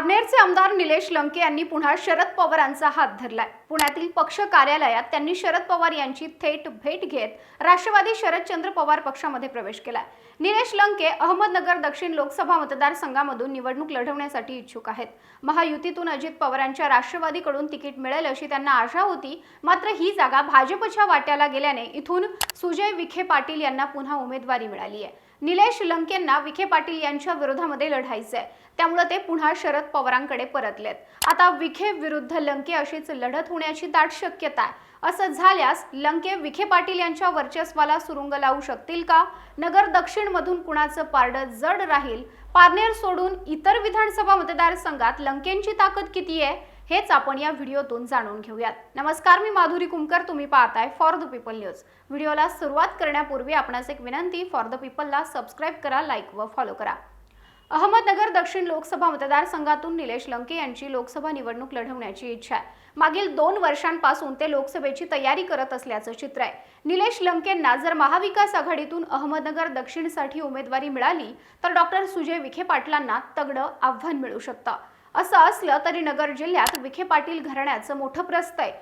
पारनेरचे आमदार निलेश लंके यांनी पुन्हा शरद पवारांचा हात धरलाय. पुण्यातील पक्ष कार्यालयात त्यांनी शरद पवार यांची थेट भेट घेत राष्ट्रवादी शरदचंद्र पवार पक्षामध्ये प्रवेश केलाय. निलेश लंके अहमदनगर दक्षिण लोकसभा मतदारसंघामधून निवडणूक लढवण्यासाठी इच्छुक आहेत. महायुतीतून अजित पवारांच्या राष्ट्रवादीकडून तिकीट मिळेल अशी त्यांना आशा होती. मात्र ही जागा भाजपच्या वाट्याला गेल्याने इथून सुजय विखे पाटील यांना पुन्हा उमेदवारी मिळाली आहे. निलेश लंकेंना विखे पाटील यांच्या विरोधामध्ये लढायचं आहे त्यामुळे ते पुन्हा शरद पवारांकडे परतलेत. आता विखे विरुद्ध लंके अशीच लढत होण्याची दाट शक्यता आहे. असं झाल्यास लंके विखे पाटील यांच्या वर्चस्वाला सुरुंग लावू शकतील का? नगर दक्षिण मधून कुणाचं पारडं जड राहील? पारनेर सोडून इतर विधानसभा मतदारसंघात लंकेंची ताकद किती आहे? हेच आपण या व्हिडिओतून जाणून घेऊयात. नमस्कार मी माधुरी कुमकर. तुम्ही पाहताय फॉर द पीपल न्यूज व्हिडिओला सुरुवात करण्यापूर्वी आपणास एक विनंती फॉर द पीपलला सबस्क्राईब करा लाईक व फॉलो करा. अहमदनगर दक्षिण लोकसभा मतदारसंघातून निलेश लंके यांची लोकसभा निवडणूक लढवण्याची इच्छा आहे. मागील दोन वर्षांपासून ते लोकसभेची तयारी करत असल्याचं चित्र आहे. निलेश लंकेंना जर महाविकास आघाडीतून अहमदनगर दक्षिणसाठी उमेदवारी मिळाली तर डॉक्टर सुजय विखे पाटलांना तगडं आव्हान मिळू शकतं. असं असलं तरी नगर जिल्ह्यात विखे पाटील घराण्याचं मोठं प्रस्त आहे.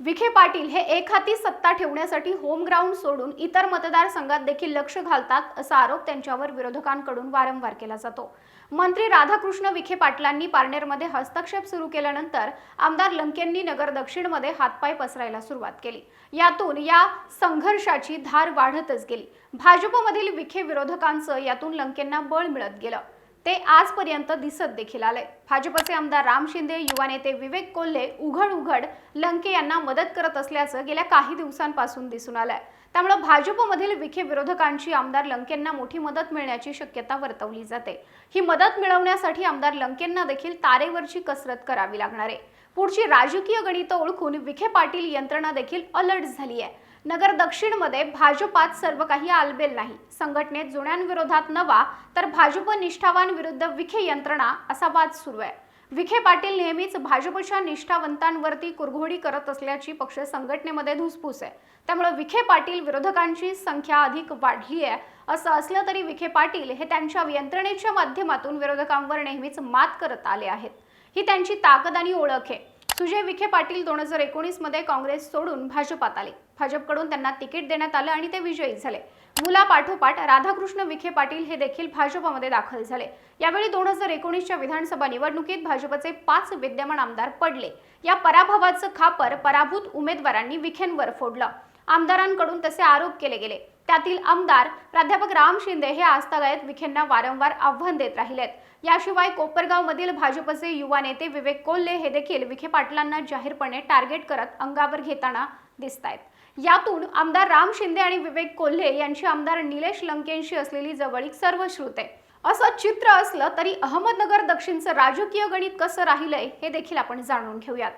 विखे पाटील हे एक हाती सत्ता ठेवण्यासाठी होम ग्राउंड सोडून इतर मतदारसंघात देखील लक्ष घालतात असा आरोप त्यांच्यावर विरोधकांकडून वारंवार केला जातो. मंत्री राधाकृष्ण विखे पाटलांनी पारनेरमध्ये हस्तक्षेप सुरू केल्यानंतर आमदार लंकेंनी नगर दक्षिणमध्ये हातपाय पसरायला सुरुवात केली. यातून या संघर्षाची धार वाढतच गेली. भाजपमधील विखे विरोधकांचं यातून लंकेंना बळ मिळत गेलं. ते आजपर्यंत दिसत देखील आले भाजपचे आमदार राम शिंदे युवा नेते विवेक कोल्हे उघड उघड लंके यांना मदत करत असल्याचं गेल्या काही दिवसांपासून दिसून आलंय. त्यामुळे भाजपमधील विखे विरोधकांची आमदार लंकेंना मोठी मदत मिळण्याची शक्यता वर्तवली जाते. ही मदत मिळवण्यासाठी आमदार लंकेंना देखील तारेवरची कसरत करावी लागणार आहे. पुढची राजकीय गणितं ओळखून विखे पाटील यंत्रणा देखील अलर्ट झाली आहे नगर दक्षिणमध्ये भाजपात सर्व काही आलबेल नाही. संघटनेत जुन्यांविरोधात नवा तर भाजप निष्ठावान विरुद्ध विखे यंत्रणा असा वाद सुरू आहे. विखे पाटील नेहमीच भाजपच्या निष्ठावंतांवरती कुरघोडी करत असल्याची पक्ष संघटनेमध्ये धुसफूस आहे. त्यामुळे विखे पाटील विरोधकांची संख्या अधिक वाढली आहे. असं असलं तरी विखे पाटील हे त्यांच्या यंत्रणेच्या माध्यमातून विरोधकांवर नेहमीच मात करत आले आहेत. ही त्यांची ताकद आणि ओळख आहे. सुजय विखे पाटील दोन हजार एकोणीसमध्ये काँग्रेस सोडून भाजपात आले. भाजपकडून त्यांना तिकीट देण्यात आलं आणि ते विजयी झाले. मुलापाठोपाठ राधाकृष्ण विखे पाटील हे देखील भाजपमध्ये दाखल झाले. यावेळी दोन हजार एकोणीसच्या विधानसभा निवडणुकीत भाजपचे पाच विद्यमान आमदार पडले. या पराभवाचं खापर पराभूत उमेदवारांनी विखेंवर फोडलं. आमदारांकडून तसे आरोप केले गेले. त्यातील आमदार प्राध्यापक राम शिंदे हे आजतागायत विखेंना वारंवार आव्हान देत राहिलेत. याशिवाय कोपरगाव मधील भाजपचे युवा नेते विवेक कोल्हे हे देखील विखे पाटलांना जाहीरपणे टार्गेट करत अंगावर घेताना दिसत आहेत यातून आमदार राम शिंदे आणि विवेक कोल्हे यांची आमदार निलेश लंकेंशी असलेली जवळीक सर्व आहे. असं चित्र असलं तरी अहमदनगर दक्षिणचं राजकीय गणित कसं राहिलंय हे देखील आपण जाणून घेऊयात.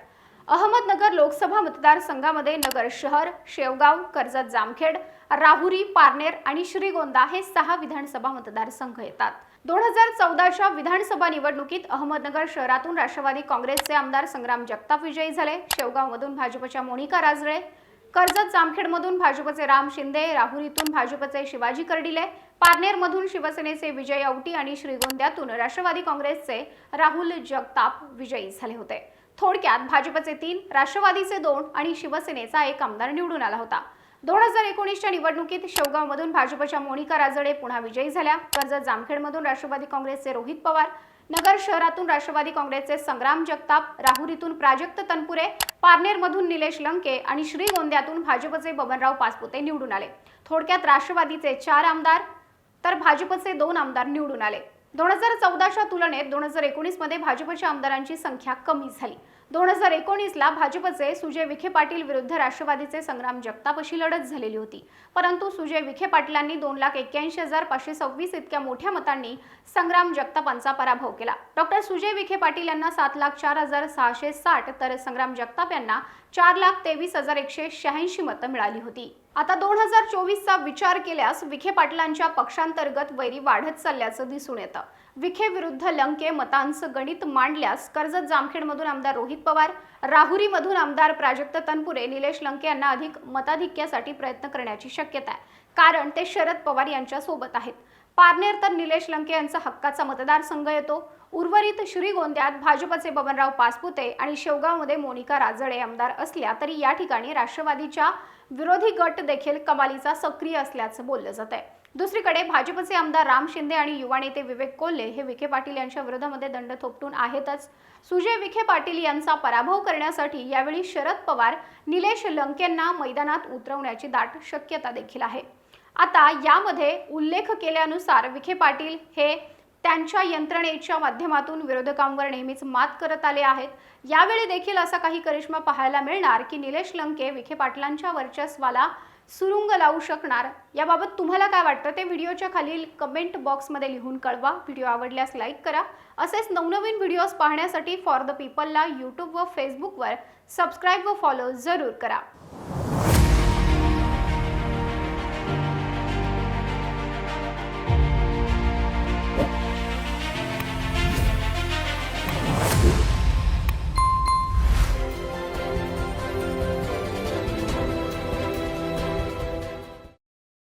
अहमदनगर लोकसभा मतदारसंघामध्ये नगर शहर शेवगाव कर्जत जामखेड राहुरी पारनेर आणि श्रीगोंदा हे सहा विधानसभा मतदारसंघ येतात. दोन हजार चौदाच्या विधानसभा निवडणुकीत अहमदनगर शहरातून राष्ट्रवादी काँग्रेसचे आमदार संग्राम जगताप विजयी झाले. शेवगावमधून भाजपच्या मोनिका राजळे कर्जत जामखेडमधून भाजपचे राम शिंदे राहुरीतून भाजपचे शिवाजी कर्डिले पारनेरमधून शिवसेनेचे विजय औटी आणि श्रीगोंद्यातून राष्ट्रवादी काँग्रेसचे राहुल जगताप विजयी झाले होते. थोडक्यात भाजपचे तीन राष्ट्रवादीचे दोन आणि शिवसेनेचा एक आमदार निवडून आला होता. दोन हजार एकोणीसच्या निवडणुकीत शेवगावमधून भाजपच्या मोनिका राजळे पुन्हा विजयी झाल्या. कर्जत जामखेडमधून राष्ट्रवादी काँग्रेसचे रोहित पवार नगर शहरातून राष्ट्रवादी काँग्रेसचे संग्राम जगताप राहुरीतून प्राजक्त तनपुरे पारनेरमधून निलेश लंके आणि श्रीगोंद्यातून भाजपचे बबनराव पासपुते निवडून आले. थोडक्यात राष्ट्रवादीचे चार आमदार तर भाजपचे दोन आमदार निवडून आले. दोन हजार चौदाच्या तुलनेत दोन हजार एकोणीसमध्ये भाजपच्या आमदारांची संख्या कमी झाली. दोन हजार एकोणीसला भाजपचे सुजय विखे पाटील विरुद्ध राष्ट्रवादीचे संग्राम जगताप अशी लढत झालेली होती. परंतु सुजय विखे पाटलांनी दोन लाख एक्क्याऐंशी हजार पाचशे सव्वीस इतक्या मोठ्या मतांनी संग्राम जगतापांचा पराभव केला. डॉक्टर सुजय विखे पाटील यांना सात लाख चार हजार सहाशे साठ तर संग्राम जगताप यांना चार लाख तेवीस हजार एकशे शहाऐंशी मतं मिळाली होती. आता दोन हजार चोवीसचा विचार केल्यास विखे पाटलांच्या पक्षांतर्गत वैरी वाढत चालल्याचं दिसून येतं. विखे विरुद्ध लंके मतांचं गणित मांडल्यास कर्जत जामखेडमधून आमदार रोहित पवार राहुरीमधून आमदार प्राजक्त तनपुरे निलेश लंके यांना अधिक मताधिक्यासाठी प्रयत्न करण्याची शक्यता आहे. कारण ते शरद पवार यांच्या सोबत आहेत. पारनेर तर निलेश लंके यांचा हक्काचा मतदारसंघ येतो. उर्वरित श्रीगोंद्यात भाजपचे बबनराव पासपुते आणि शेवगावमध्ये मोनिका राजळे आमदार असल्या तरी या ठिकाणी राष्ट्रवादीच्या विरोधी गट देखील कमालीचा सक्रिय असल्याचं बोललं जात आहे दुसरीकडे भाजपचे आमदार राम शिंदे आणि युवा नेते विवेक कोल्हे हे विखे पाटील यांच्या विरोधामध्ये दंड थोपटून आहेतच. सुजय विखे पाटील यांचा पराभव करण्यासाठी यावेळी शरद पवार निलेश लंकेंना मैदानात उतरवण्याची दाट शक्यता देखील आहे. आता यामध्ये उल्लेख केल्यानुसार विखे पाटील हे त्यांच्या यंत्रणेच्या माध्यमातून विरोधकांवर नेहमीच मात करत आले आहेत. यावेळी देखील असा काही करिश्मा पाहायला मिळणार की निलेश लंके विखे पाटलांच्या वर्चस्वाला सुरुंग लावू शकणार? याबाबत तुम्हाला काय वाटतं? ते व्हिडिओच्या खालील कमेंट बॉक्समध्ये लिहून कळवा. व्हिडिओ आवडल्यास लाईक करा. असेच नवनवीन व्हिडिओज पाहण्यासाठी फॉर द पीपलला यूट्यूब व फेसबुकवर सबस्क्राईब व फॉलो जरूर करा.